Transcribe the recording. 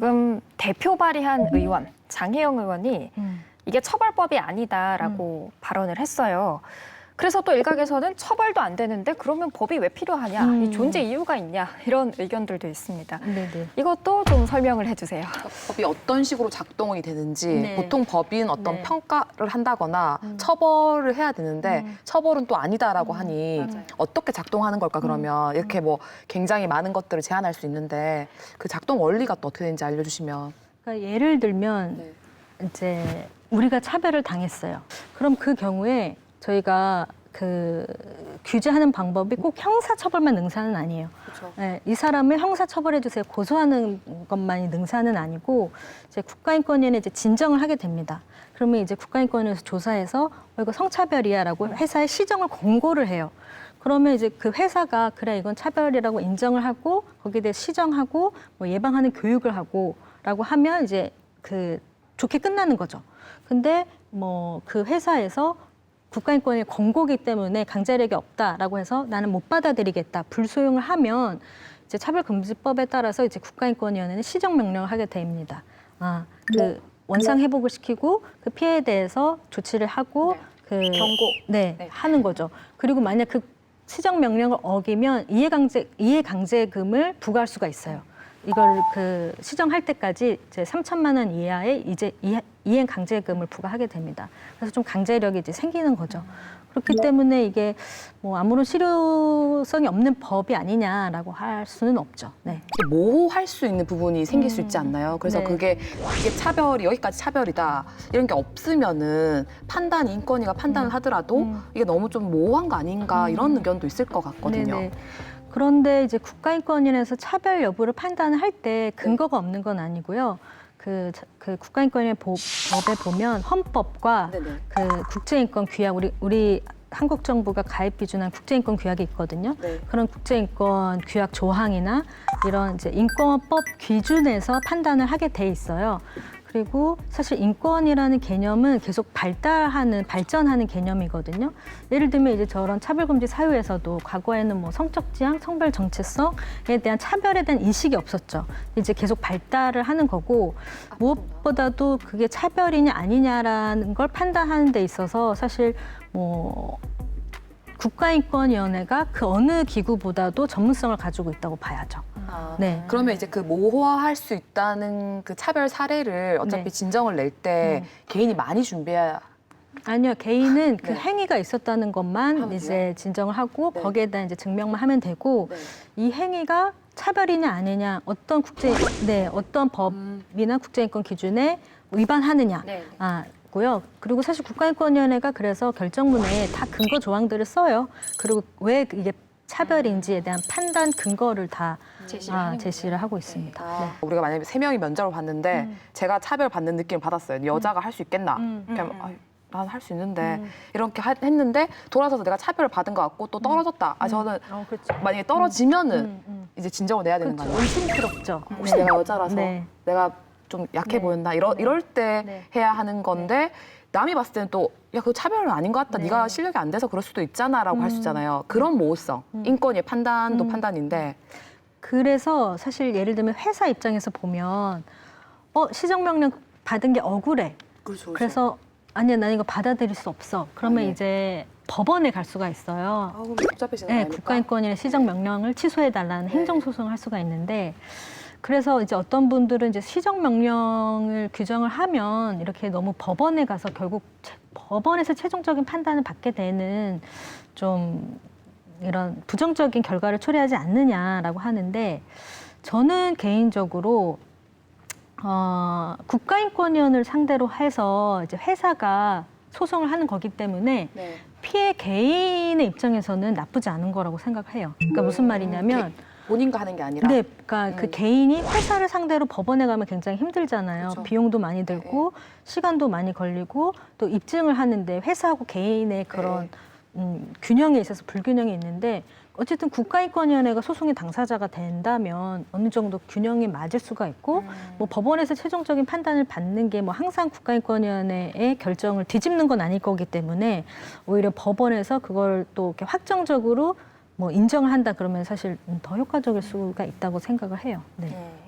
지금 대표 발의한 의원 장혜영 의원이 이게 처벌법이 아니다라고 발언을 했어요. 그래서 또 일각에서는 처벌도 안 되는데 그러면 법이 왜 필요하냐, 음. 이 존재 이유가 있냐 이런 의견들도 있습니다. 네네. 이것도 좀 설명을 해주세요. 그러니까 법이 어떤 식으로 작동이 되는지 네. 보통 법인 어떤 네. 평가를 한다거나 음. 처벌을 해야 되는데 음. 처벌은 또 아니다라고 하니 맞아요. 어떻게 작동하는 걸까 그러면 이렇게 뭐 굉장히 많은 것들을 제한할 수 있는데 그 작동 원리가 또 어떻게 되는지 알려주시면 그러니까 예를 들면 네. 이제 우리가 차별을 당했어요. 그럼 그 경우에 저희가 그 규제하는 방법이 꼭 형사처벌만 능사는 아니에요. 그렇죠. 네, 이 사람을 형사처벌해 주세요. 고소하는 것만이 능사는 아니고 이제 국가인권위원회 이제 진정을 하게 됩니다. 그러면 이제 국가인권위에서 조사해서 어, 이거 성차별이야라고 회사에 시정을 공고를 해요. 그러면 이제 그 회사가 그래 이건 차별이라고 인정을 하고 거기에 대해 시정하고 뭐 예방하는 교육을 하고라고 하면 이제 그 좋게 끝나는 거죠. 근데 뭐 그 회사에서 국가인권의 권고기 때문에 강제력이 없다라고 해서 나는 못 받아들이겠다 불소용을 하면 이제 차별금지법에 따라서 이제 국가인권위원회는 시정 명령을 하게 됩니다. 아, 그 원상 회복을 시키고 그 피해에 대해서 조치를 하고 그 경고. 네, 네. 하는 거죠. 그리고 만약 그 시정 명령을 어기면 이해강제 이해강제금을 부과할 수가 있어요. 이걸 그 시정할 때까지 이제 3천만 원 이하의 이제 이행 강제금을 부과하게 됩니다. 그래서 좀 강제력이 이제 생기는 거죠. 그렇기 때문에 이게 뭐 아무런 실효성이 없는 법이 아니냐라고 할 수는 없죠. 네. 모호할 수 있는 부분이 생길 수 있지 않나요? 그래서 네. 그게 이게 차별이 여기까지 차별이다 이런 게 없으면은 판단 인권위가 판단을 하더라도 음. 이게 너무 좀 모호한 거 아닌가 이런 의견도 있을 것 같거든요. 네네. 그런데 이제 국가인권위에서 차별 여부를 판단을 할때 근거가 없는 건 아니고요. 그, 자- 그 국가인권위 보- 법에 보면 헌법과 네네. 그 국제인권 규약 우리 우리 한국 정부가 가입 비준한 국제인권 규약이 있거든요. 네. 그런 국제인권 규약 조항이나 이런 이제 인권법 기준에서 판단을 하게 돼 있어요. 그리고 사실 인권이라는 개념은 계속 발달하는 발전하는 개념이거든요. 예를 들면 이제 저런 차별금지 사유에서도 과거에는 뭐 성적 지향, 성별 정체성에 대한 차별에 대한 인식이 없었죠. 이제 계속 발달을 하는 거고 무엇보다도 그게 차별이냐 아니냐라는 걸 판단하는 데 있어서 사실 뭐 국가인권위원회가 그 어느 기구보다도 전문성을 가지고 있다고 봐야죠. 아, 네. 그러면 이제 그 모호화할 수 있다는 그 차별 사례를 어차피 네. 진정을 낼때 음. 개인이 많이 준비해야 아니요, 개인은 그 네. 행위가 있었다는 것만 하면 이제 돼요? 진정을 하고 네. 거기에다 이제 증명만 하면 되고 이 행위가 차별이냐 아니냐 어떤 국제 네 어떤 법이나 국제인권 기준에 위반하느냐 네. 아, 고요. 그리고 사실 국가인권위원회가 그래서 결정문에 다 근거 조항들을 써요. 그리고 왜 이게 차별인지에 대한 판단 근거를 다 제시를 아, 하는군요. 제시를 하고 있습니다. 네. 우리가 만약에 세 명이 면접을 봤는데 음. 제가 차별 받는 느낌을 받았어요. 여자가 할 수 있겠나? 음, 이렇게 음, 하면 난할 수 있는데 음. 이렇게 하- 했는데 돌아서서 내가 차별을 받은 것 같고 또 떨어졌다. 아 저는 어, 그렇죠. 만약에 떨어지면은 음, 음. 이제 진정을 내야 되는 거 그렇죠. 아니에요? 의심스럽죠. 혹시 내가 여자라서 네. 내가 좀 약해 네. 보였나 이러, 이럴 때 네. 해야 하는 건데 남이 봤을 때는 또 야 그거 차별은 아닌 것 같다 네. 네가 실력이 안 돼서 그럴 수도 있잖아라고 할수 음. 있잖아요 그런 모호성 음. 인권의 판단도 음. 판단인데 그래서 사실 예를 들면 회사 입장에서 보면 어 시정 명령 받은 게 억울해. 그렇죠, 그래서 아니야 난 이거 받아들일 수 없어. 그러면 아, 네. 이제 법원에 갈 수가 있어요. 아우 복잡해지는 네? 국가인권위의 시정 명령을 취소해 달라는 네. 행정 소송을 할 수가 있는데 그래서 이제 어떤 분들은 이제 시정 명령을 규정을 하면 이렇게 너무 법원에 가서 결국 채- 법원에서 최종적인 판단을 받게 되는 좀 이런 부정적인 결과를 초래하지 않느냐라고 하는데 저는 개인적으로 어, 국가인권위원을 상대로 해서 이제 회사가 소송을 하는 거기 때문에 네. 피해 개인의 입장에서는 나쁘지 않은 거라고 생각해요. 그러니까 무슨 말이냐면, 본인과 하는 게 아니라 네, 그러니까 그 음. 개인이 회사를 상대로 법원에 가면 굉장히 힘들잖아요. 그렇죠. 비용도 많이 들고 시간도 많이 걸리고 또 입증을 하는데 회사하고 개인의 그런 네. 음, 균형에 있어서 불균형이 있는데 어쨌든 국가인권위원회가 소송의 당사자가 된다면 어느 정도 균형이 맞을 수가 있고 뭐 법원에서 최종적인 판단을 받는 게 뭐 항상 국가인권위원회의 결정을 뒤집는 건 아닐 거기 때문에 오히려 법원에서 그걸 또 이렇게 확정적으로 뭐 인정을 한다 그러면 사실 더 효과적일 수가 있다고 생각을 해요. 네. 네.